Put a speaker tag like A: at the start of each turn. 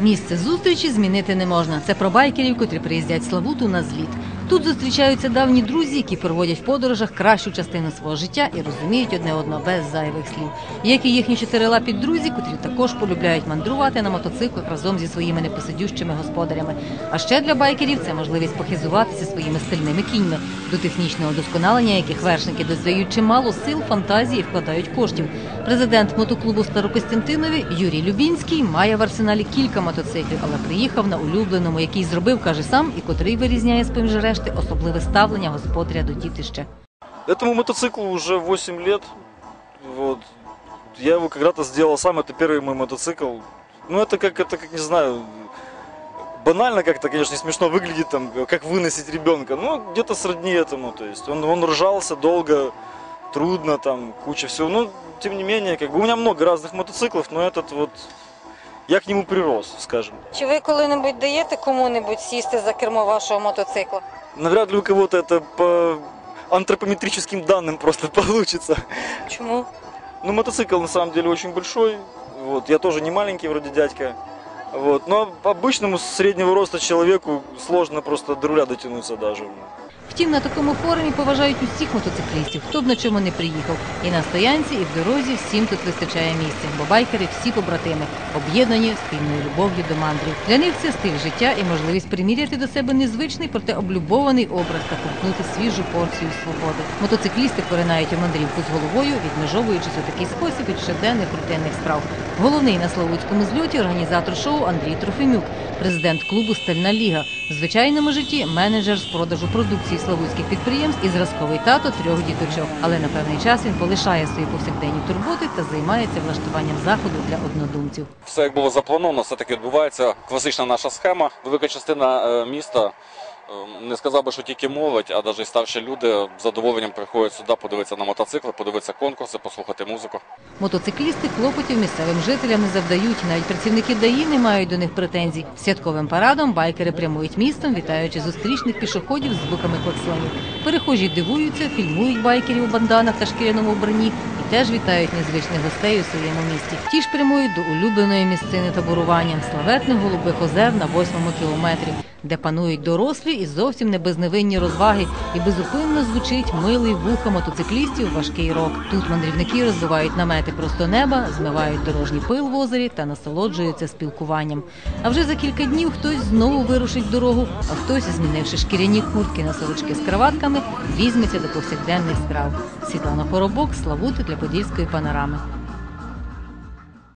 A: Місце зустрічі змінити не можна. Це про байкерів, котрі приїздять Славуту на зліт. Тут зустрічаються давні друзі, які проводять в подорожах кращу частину свого життя і розуміють одне одного без зайвих слів. Як і їхні чотирилапі друзі, котрі також полюбляють мандрувати на мотоциклах разом зі своїми непосидющими господарями. А ще для байкерів це можливість похизуватися своїми стильними кіньми, до технічного досконалення яких вершники додають чимало сил, фантазії вкладають коштів. Президент мотоклубу Старокостянтинові Юрій Любінський має в арсеналі кілька мотоциклів, але приїхав на улюбленому, який зробив, каже сам, і котрий вирізняє з поміж решти особливе ставлення господаря до дітища.
B: Этому мотоциклу уже 8 лет. Вот. Я его когда-то сделал сам, это первый мой мотоцикл. Ну, это как, это как, не знаю, банально как-то, конечно, и смешно выглядит, там, как выносить ребенка. Ну, где-то сродни этому, то есть он, он ржался долго, трудно, там, куча всего. Но, тем не менее, как бы, у меня много разных мотоциклов, но этот вот, я к нему прирос, скажем.
A: Чи ви коли-небудь даєте кому-небудь сісти за кермо вашого мотоцикла?
B: Навряд ли у кого-то это по антропометрическим данным просто получится.
A: Чому?
B: Ну, мотоцикл на самом деле очень большой. Вот, я тоже не маленький, вроде дядька. Вот, но обычному среднего роста человеку сложно просто до руля дотянуться даже.
A: Втім, на такому форумі поважають усіх мотоциклістів, хто б на чому не приїхав. І на стоянці, і в дорозі всім тут вистачає місця, бо байкери всі побратими, об'єднані спільною любов'ю до мандрів. Для них це стиль життя і можливість приміряти до себе незвичний, проте облюбований образ та ковтнути свіжу порцію свободи. Мотоциклісти поринають у мандрівку з головою, відмежовуючись у такий спосіб від щоденних рутинних справ. Головний на Славутському зльоті організатор шоу Андрій Трофимюк, президент клубу Стальна Ліга. В звичайному житті менеджер з продажу продукції славутських підприємств і зразковий тато трьох діточок. Але на певний час він полишає свої повсякденні турботи та займається влаштуванням заходу для однодумців.
C: Все як було заплановано, все таки відбувається. Класична наша схема. Велика частина е, міста. Е, Не сказав би, що тільки молодь, а навіть старші люди з задоволенням приходять сюди подивитися на мотоцикли, подивитися конкурси, послухати музику.
A: Мотоциклісти клопотів місцевим жителям не завдають. Навіть працівники ДАІ не мають до них претензій. Святковим парадом байкери прямують містом, вітаючи зустрічних пішоходів з звуками клаксонів. Перехожі дивуються, фільмують байкерів у банданах та шкіряному вбранні і теж вітають незвичних гостей у своєму місті. Ті ж прямують до улюбленої місцини таборування славетних голубих озер на восьмому кілометрі, де панують дорослі і зовсім не безневинні розваги, і безупинно звучить милий вуха мотоциклістів важкий рок. Тут мандрівники розбивають намети просто неба, змивають дорожній пил в озері та насолоджуються спілкуванням. А вже за кілька днів хтось знову вирушить дорогу, а хтось, змінивши шкіряні куртки на сорочки з краватками, візьметься до повсякденних справ. Світлана Хоробок, Славути для Подільської панорами.